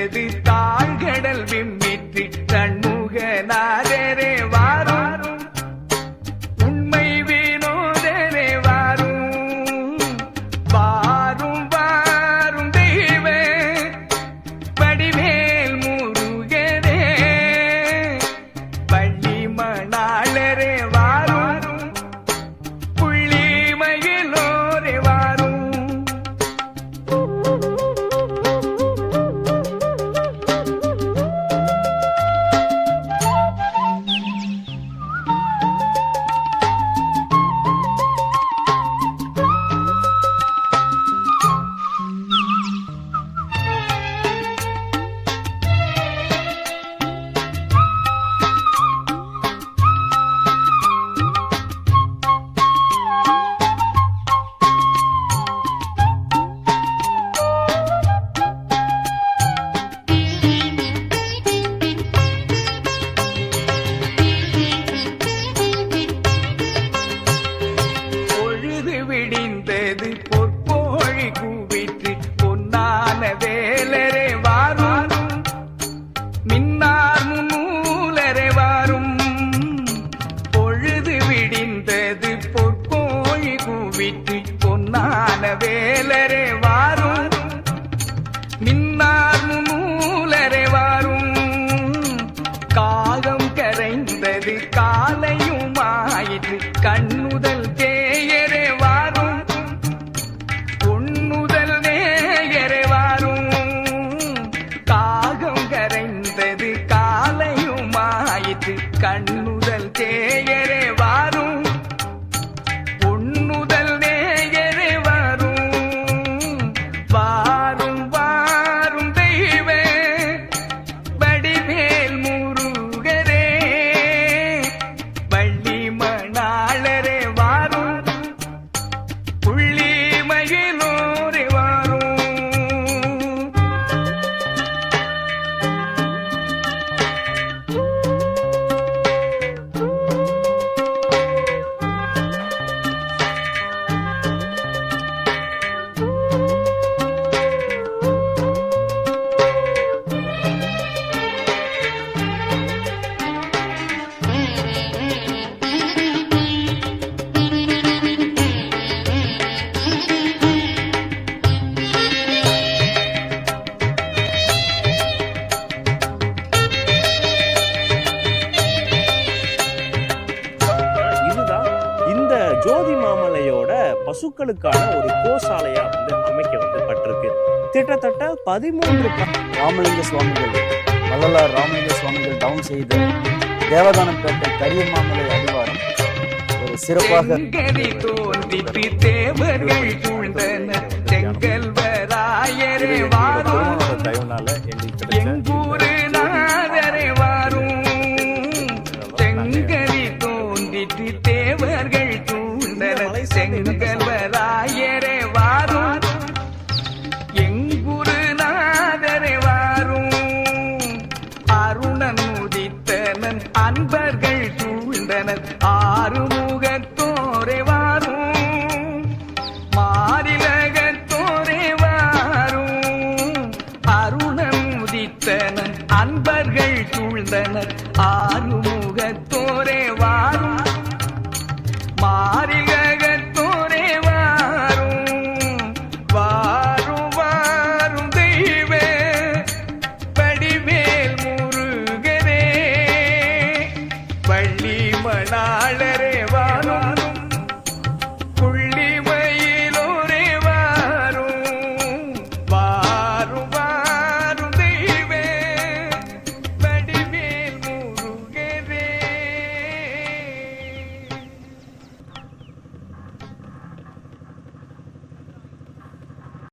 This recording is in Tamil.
விட்டது தாழ்கடல் விம்மிட்டு தன்முகனாரே வாரும். உண்மை வினோதரே வாரும். வாரும் வாரும் தெய்வ படிமேல் முருகரே பள்ளி மணாளரே வாரும் பொன்னான வேலரே வார பசுக்களுக்கான ஒரு கோசாலையா வந்து அமைக்க வந்து பட்டிருக்கு. கிட்டத்தட்ட பதிமூன்று ராமலிங்க சுவாமிகள் வள்ளலார் ராமலிங்க சுவாமிகள் டவுன் செய்த தேவதானப்பேட்டை கரியம்மாமலை அடிவாரம் ஒரு சிறப்பாக தேவர்கள் சூழ்ந்தனர் செங்கல்வராயரே வாரும். எங்குரு நாதரே வாரும். அருணன் உதித்தனன் அன்பர்கள் சூழ்ந்தனர் ஆறுமுகத்தோரே வாரும். மாறிலகத்தோரே வாரும். அருணன் உதித்தனன் அன்பர்கள் சூழ்ந்தனர் ஆறு முருகனே